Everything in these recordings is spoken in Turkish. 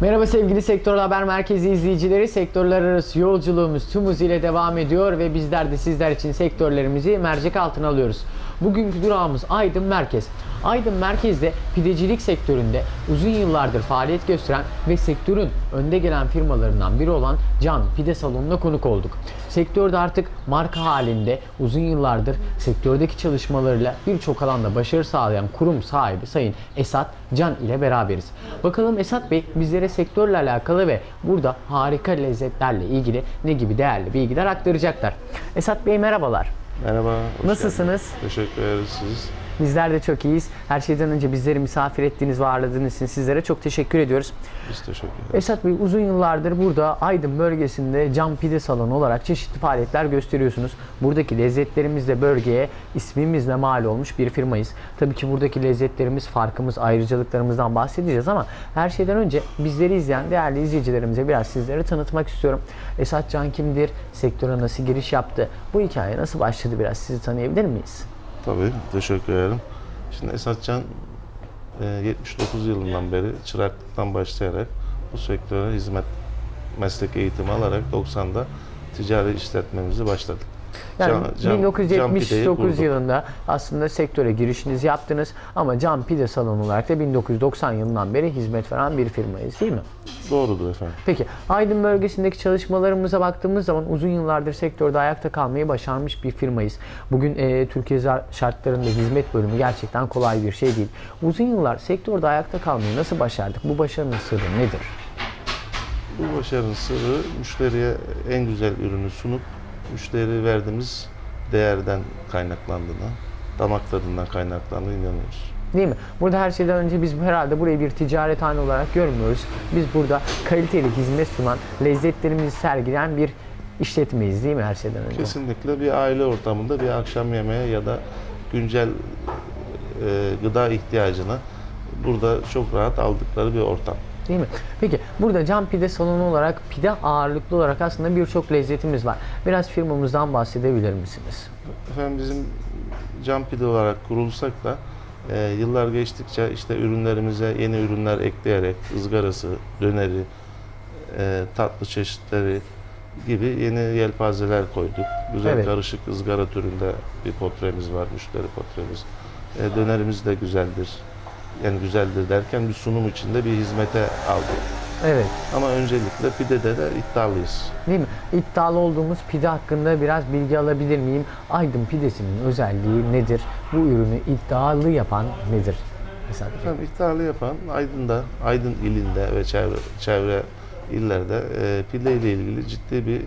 Merhaba sevgili Sektör Haber Merkezi izleyicileri. Sektörler arası yolculuğumuz tüm hızıyla devam ediyor ve bizler de sizler için sektörlerimizi mercek altına alıyoruz. Bugünkü durağımız Aydın Merkez. Aydın Merkez'de pidecilik sektöründe uzun yıllardır faaliyet gösteren ve sektörün önde gelen firmalarından biri olan Can Pide Salonu'na konuk olduk. Sektörde artık marka halinde uzun yıllardır sektördeki çalışmalarıyla birçok alanda başarı sağlayan kurum sahibi Sayın Esat Can ile beraberiz. Bakalım Esat Bey bizlere sektörle alakalı ve burada harika lezzetlerle ilgili ne gibi değerli bilgiler aktaracaklar. Esat Bey merhabalar. Merhaba. Nasılsınız? geldiniz. Teşekkür ederiz siz. Bizler de çok iyiyiz. Her şeyden önce bizleri misafir ettiğiniz ve ağırladığınız için sizlere çok teşekkür ediyoruz. Biz teşekkür ederiz. Esat Bey uzun yıllardır burada Aydın bölgesinde cam pide salonu olarak çeşitli faaliyetler gösteriyorsunuz. Buradaki lezzetlerimizle bölgeye ismimizle mal olmuş bir firmayız. Tabii ki buradaki lezzetlerimiz, farkımız, ayrıcalıklarımızdan bahsedeceğiz ama her şeyden önce bizleri izleyen değerli izleyicilerimize biraz sizlere tanıtmak istiyorum. Esat Can kimdir? Sektöre nasıl giriş yaptı? Bu hikaye nasıl başladı biraz sizi tanıyabilir miyiz? Tabii, teşekkür ederim. Şimdi Esatcan e, 79 yılından beri çıraklıktan başlayarak bu sektöre hizmet meslek eğitimi alarak 90'da ticari işletmemizi başladık. Yani Cam- cam- cam pideyi 1979 kurduk. yılında aslında sektöre girişinizi yaptınız ama Cam Pide Salonu olarak da 1990 yılından beri hizmet veren bir firmayız değil mi? Doğrudur efendim. Peki Aydın bölgesindeki çalışmalarımıza baktığımız zaman uzun yıllardır sektörde ayakta kalmayı başarmış bir firmayız. Bugün e, Türkiye şartlarında hizmet bölümü gerçekten kolay bir şey değil. Uzun yıllar sektörde ayakta kalmayı nasıl başardık? Bu başarının sırrı nedir? Bu başarının sırrı müşteriye en güzel ürünü sunup müşteriye verdiğimiz değerden kaynaklandığına, damak tadından kaynaklandığına inanıyoruz. Değil mi? Burada her şeyden önce biz herhalde burayı bir ticarethane olarak görmüyoruz. Biz burada kaliteli hizmet sunan, lezzetlerimizi sergileyen bir işletmeyiz değil mi her şeyden önce? Kesinlikle bir aile ortamında bir akşam yemeği ya da güncel e, gıda ihtiyacını burada çok rahat aldıkları bir ortam. Değil mi? Peki burada cam pide salonu olarak pide ağırlıklı olarak aslında birçok lezzetimiz var. Biraz firmamızdan bahsedebilir misiniz? Efendim bizim cam pide olarak kurulsak da e, yıllar geçtikçe işte ürünlerimize yeni ürünler ekleyerek ızgarası, döneri, e, tatlı çeşitleri gibi yeni yelpazeler koyduk. Güzel Evet. karışık ızgara türünde bir potremiz var, müşteri potremiz. E, dönerimiz de güzeldir. Yani güzeldir derken bir sunum içinde bir hizmete aldık. Evet. Ama öncelikle pidede de iddialıyız. Değil mi? İddialı olduğumuz pide hakkında biraz bilgi alabilir miyim? Aydın pidesinin özelliği nedir? Bu ürünü iddialı yapan nedir? Mesela Efendim iddialı yapan Aydın'da, Aydın ilinde ve çevre, çevre illerde e, pide ile ilgili ciddi bir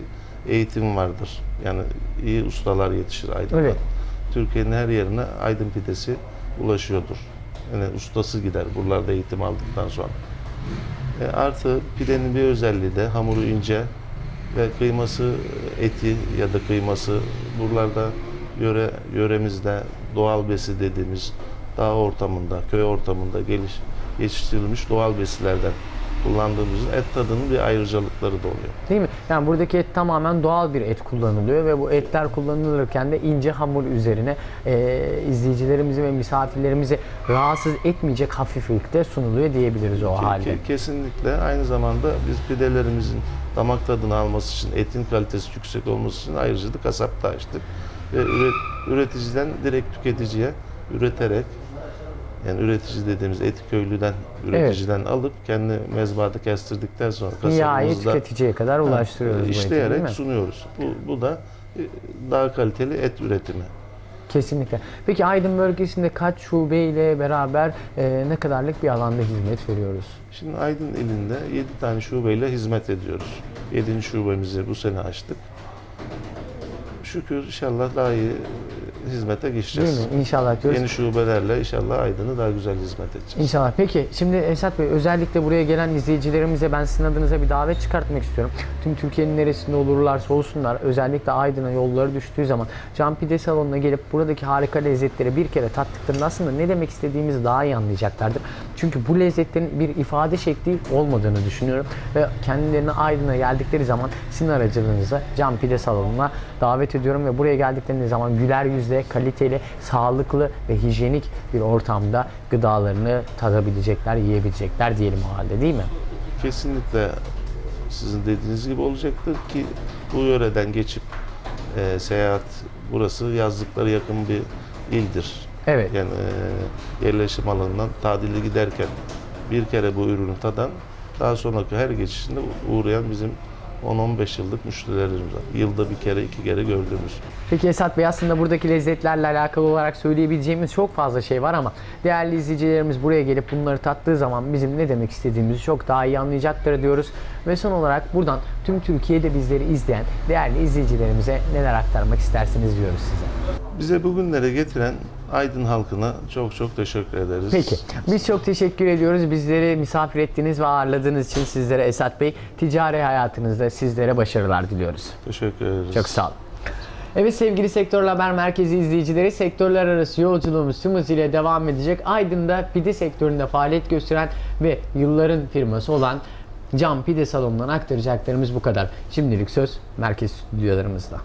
eğitim vardır. Yani iyi ustalar yetişir Aydın'da. Evet. Türkiye'nin her yerine Aydın pidesi ulaşıyordur. Yani ustası gider buralarda eğitim aldıktan sonra. E, artı pidenin bir özelliği de hamuru ince ve kıyması eti ya da kıyması buralarda yöre yöremizde doğal besi dediğimiz dağ ortamında, köy ortamında geliş, yetiştirilmiş doğal besilerden kullandığımız et tadının bir ayrıcalıkları da oluyor. Değil mi? Yani buradaki et tamamen doğal bir et kullanılıyor ve bu etler kullanılırken de ince hamur üzerine e, izleyicilerimizi ve misafirlerimizi rahatsız etmeyecek hafiflikte sunuluyor diyebiliriz o Ke- halde. ke- Kesinlikle aynı zamanda biz pidelerimizin damak tadını alması için, etin kalitesi yüksek olması için ayrıca da kasapta açtık. Ve üret- üreticiden direkt tüketiciye üreterek yani üretici dediğimiz eti köylüden, üreticiden alıp kendi mezbahada kestirdikten sonra kasabımızda tüketiciye kadar ulaştırıyoruz eti, değil işleyerek mi? sunuyoruz. Bu, bu da e, daha kaliteli et üretimi. Kesinlikle. Peki Aydın bölgesinde kaç şube ile beraber e, ne kadarlık bir alanda hizmet veriyoruz? Şimdi Aydın ilinde 7 tane şubeyle hizmet ediyoruz. 7. şubemizi bu sene açtık. Şükür inşallah daha iyi hizmete geçeceğiz. Değil mi? İnşallah diyoruz. Yeni şubelerle inşallah Aydın'ı daha güzel hizmet edeceğiz. İnşallah. Peki şimdi Esat Bey özellikle buraya gelen izleyicilerimize ben sizin adınıza bir davet çıkartmak istiyorum. Tüm Türkiye'nin neresinde olurlarsa olsunlar özellikle Aydın'a yolları düştüğü zaman Can Pide Salonu'na gelip buradaki harika lezzetleri bir kere tattıklarında aslında ne demek istediğimizi daha iyi anlayacaklardır. Çünkü bu lezzetlerin bir ifade şekli olmadığını düşünüyorum ve kendilerine Aydın'a geldikleri zaman sizin aracılığınızla Can Pide Salonu'na davet ediyorum ve buraya geldikleri zaman güler yüzle, kaliteli, sağlıklı ve hijyenik bir ortamda gıdalarını tadabilecekler, yiyebilecekler diyelim o halde değil mi? kesinlikle sizin dediğiniz gibi olacaktır ki bu yöreden geçip e, seyahat burası yazlıklara yakın bir ildir. Evet. Yani e, yerleşim alanından tadilde giderken bir kere bu ürünü tadan daha sonraki her geçişinde uğrayan bizim 10-15 yıllık müşterilerimiz var. Yılda bir kere iki kere gördüğümüz. Peki Esat Bey aslında buradaki lezzetlerle alakalı olarak söyleyebileceğimiz çok fazla şey var ama değerli izleyicilerimiz buraya gelip bunları tattığı zaman bizim ne demek istediğimizi çok daha iyi anlayacaktır diyoruz. Ve son olarak buradan tüm Türkiye'de bizleri izleyen değerli izleyicilerimize neler aktarmak istersiniz diyoruz size. Bize bugünlere getiren Aydın halkına çok çok teşekkür ederiz. Peki. Biz çok teşekkür ediyoruz. Bizleri misafir ettiğiniz ve ağırladığınız için sizlere Esat Bey ticari hayatınızda sizlere başarılar diliyoruz. Teşekkür ederiz. Çok sağ olun. Evet sevgili Sektör Haber Merkezi izleyicileri sektörler arası yolculuğumuz tüm hızıyla devam edecek. Aydın'da pide sektöründe faaliyet gösteren ve yılların firması olan Cam Pide Salonu'ndan aktaracaklarımız bu kadar. Şimdilik söz merkez stüdyolarımızda.